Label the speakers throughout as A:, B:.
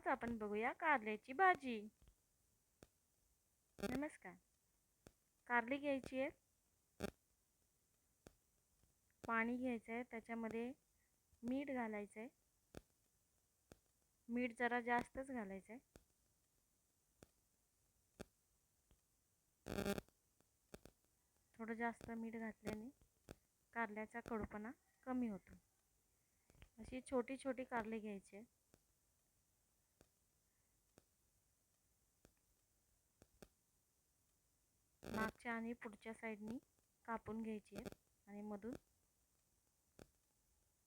A: आज आपण बघूया कारल्याची भाजी. नमस्कार. कारली घ्यायची आहे. पाणी घ्यायचं आहे. त्याच्यामध्ये मीठ घालायचं आहे मीठ जरा जास्तच घालायचं आहे थोडं जास्त मीठ घातल्याने कारल्याचा कडूपणा कमी होतो. अशी छोटी छोटी कारले घ्यायची मागच्या आणि पुढच्या साईडनी कापून घ्यायची आहे आणि मधून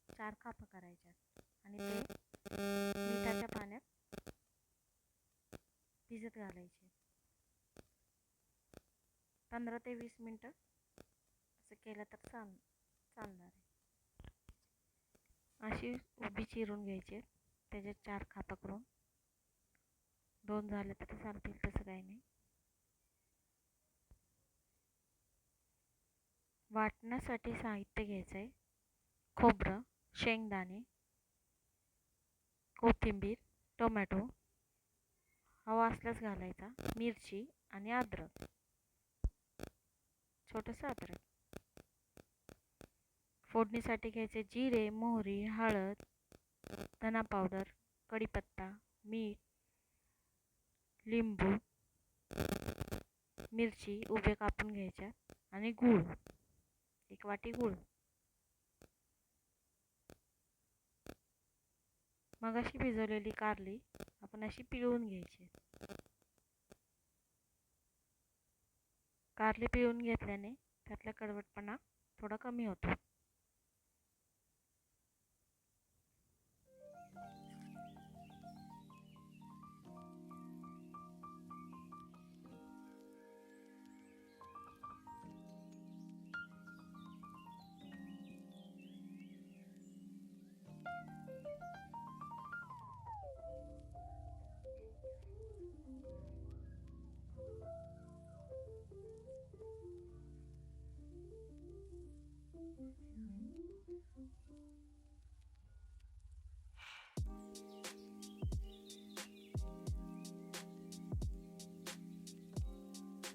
A: चार कापं करायच्यात आणि ते मिठाच्या पाण्यात भिजत घालायचे पंधरा ते वीस मिनटं असं केलं तर चाल चालणार आहे. अशी उभी चिरून घ्यायची त्याच्यात चार खापं करून. दोन झाले तरी चालतील तसं काही नाही. वाटण्यासाठी साहित्य घ्यायचं आहे खोबरं शेंगदाणे कोथिंबीर टोमॅटो हवा असल्यास घालायचा मिरची आणि अद्रक. छोटंसं अद्रक. फोडणीसाठी घ्यायचे जिरे मोहरी हळद धना पावडर कढीपत्ता मीठ लिंबू मिरची उभे कापून घ्यायच्या आणि गूळ. एक वाटी गूळ. मग अशी भिजवलेली कारली आपण अशी पिळून घ्यायची. कारली पिळून घेतल्याने त्यातला कडवटपणा थोडा कमी होतो.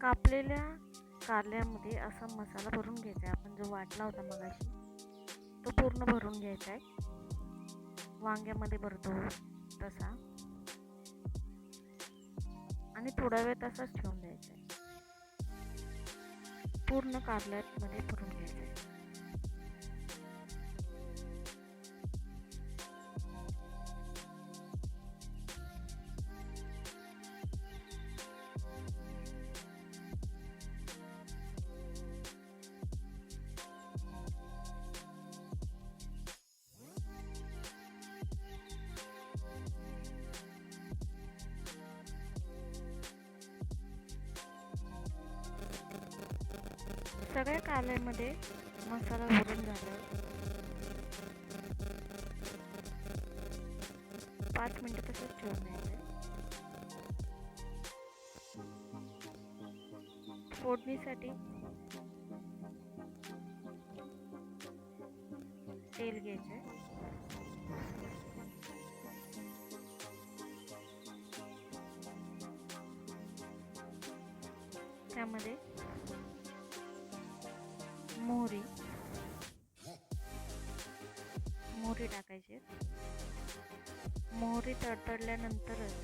A: कापलेल्या कारल्यामध्ये असा मसाला भरून घ्यायचा आहे. आपण जो वाटला होता मगाशी तो पूर्ण भरून घ्यायचा आहे. वांग्यामध्ये भरतो तसा. आणि थोडा वेळ तसाच ठेवून द्यायचा आहे. पूर्ण कारल्यामध्ये भरून घ्यायचा आहे. सगळ्या कारल्यामध्ये मसाला भरून झाला पाच मिनटं तसंच ठेवून द्यायचं. फोडणीसाठी तेल घ्यायचं. त्यामध्ये मोहरी. मोहरी टाकायची मोहरी तडतडल्यानंतरच.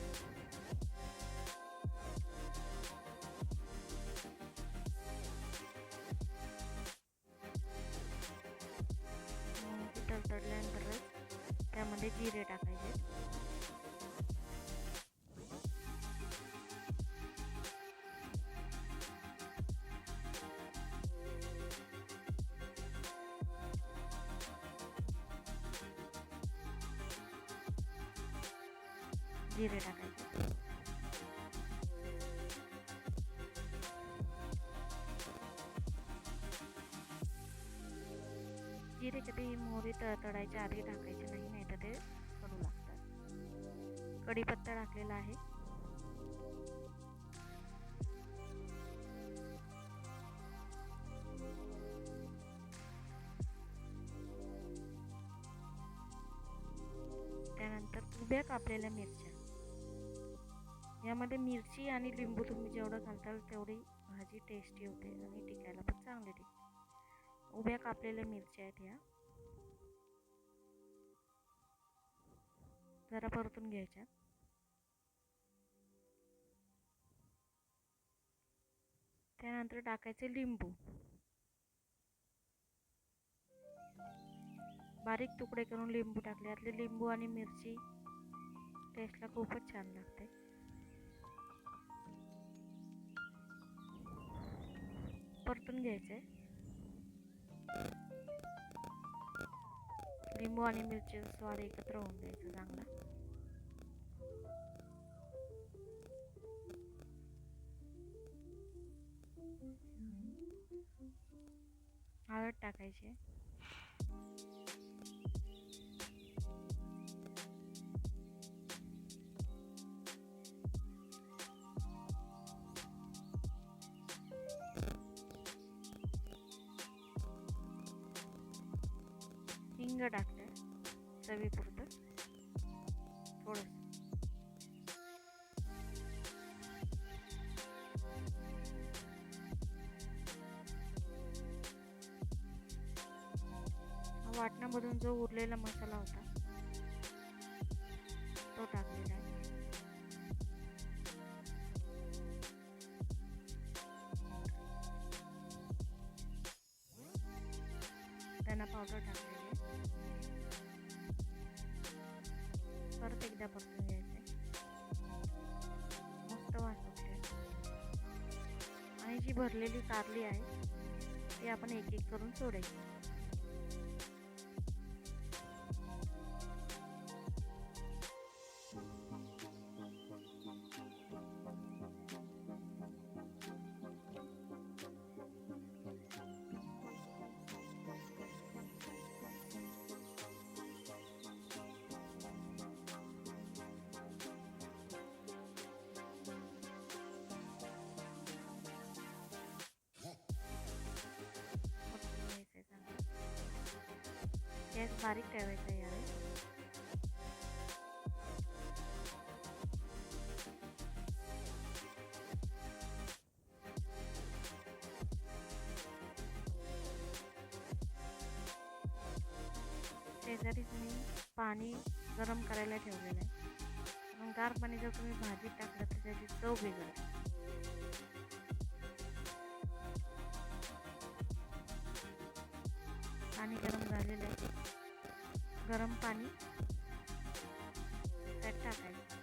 A: मोहरी तडतडल्यानंतरच त्यामध्ये जिरे टाकायचे जिरे टाकायचे जिरे कधी मोहरी तडतडायच्या आधी टाकायचे नाही नाही तर ते कडू लागतात. कढीपत्ता टाकलेला आहे. त्यानंतर उभ्या कापलेल्या मिरच्या. यामध्ये मिरची आणि लिंबू तुम्ही जेवढं घालताल तेवढी भाजी टेस्टी होते आणि टिकायला पण चांगली टिकते उभ्या कापलेल्या मिरच्या आहेत ह्या. जरा परतून घ्यायच्या. त्यानंतर टाकायचे लिंबू. बारीक तुकडे करून लिंबू टाकले. यातले लिंबू आणि मिरची टेस्टला खूपच छान लागते. परतून घ्यायचे लिंबू आणि मिरचीचा स्वाद एकत्र होऊन द्यायचा चांगला. हळद टाकायची हिंग टाकते चवीपुरतं. थोडंसं. वाटणामधून जो उरलेला मसाला होता पावडर टाकलेली परत एकदा परतून घ्यायचे मस्त वास आणि जी भरलेली कारली आहे ती आपण एक एक करून सोडायची. बारीक ठेवायचं आहे यावेळी. शेजारीच मी पाणी गरम करायला ठेवलेलं आहे. मग गार पाणी जर तुम्ही भाजीत टाकलं तर त्याची चव बिघडते गरम पाणी त्यात टाकायचं.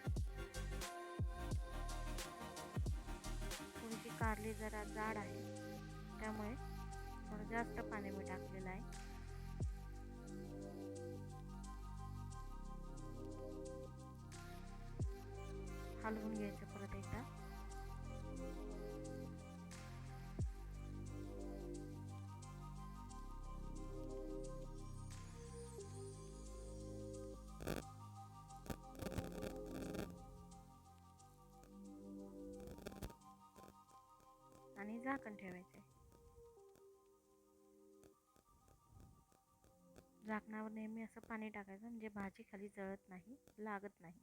A: थोडीशी कारली जरा जाड आहे त्यामुळे थोडं जास्त पाणी मी टाकलेलं आहे. हलवून घ्यायचं परत एकदा. झाकण ठेवायचे झाकणावर नेहमी असं पाणी टाकायचं म्हणजे भाजी खाली जळत नाही लागत नाही.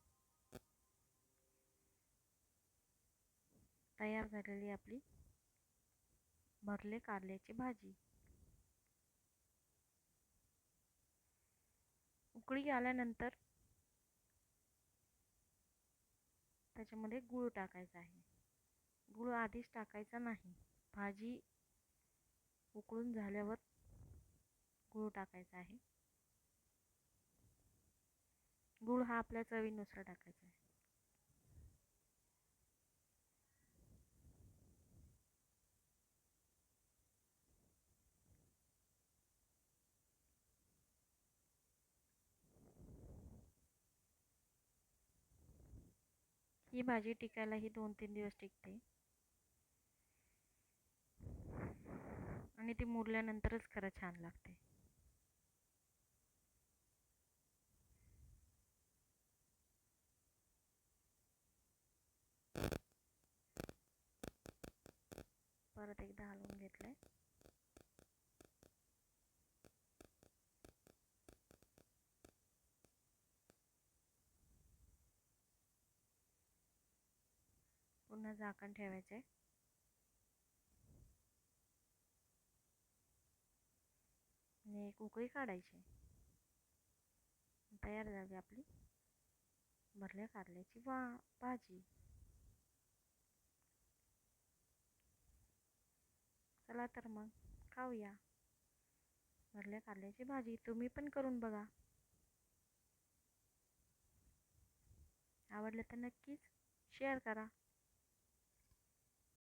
A: तयार झालेली आपली भरले कारल्याची भाजी. उकळी आल्यानंतर त्याच्यामध्ये गूळ टाकायचा आहे. गूळ आधीच टाकायचा नाही. भाजी उकळून झाल्यावर गूळ टाकायचा आहे. गूळ हा आपल्या चवीनुसार टाकायचा आहे. ही भाजी टिकायलाही दोन तीन दिवस टिकते. आणि ती मुरल्यानंतरच खरं छान लागते. परत एकदा हलवून घेतलंय. पुन्हा झाकण ठेवायचं आहे आणि एक उकळी काढायची. तयार झाली आपली. भरल्या कारल्याची वा भाजी. चला तर मग खाऊया. भरल्या कारल्याची भाजी तुम्ही पण करून बघा. आवडलं तर नक्कीच शेअर करा.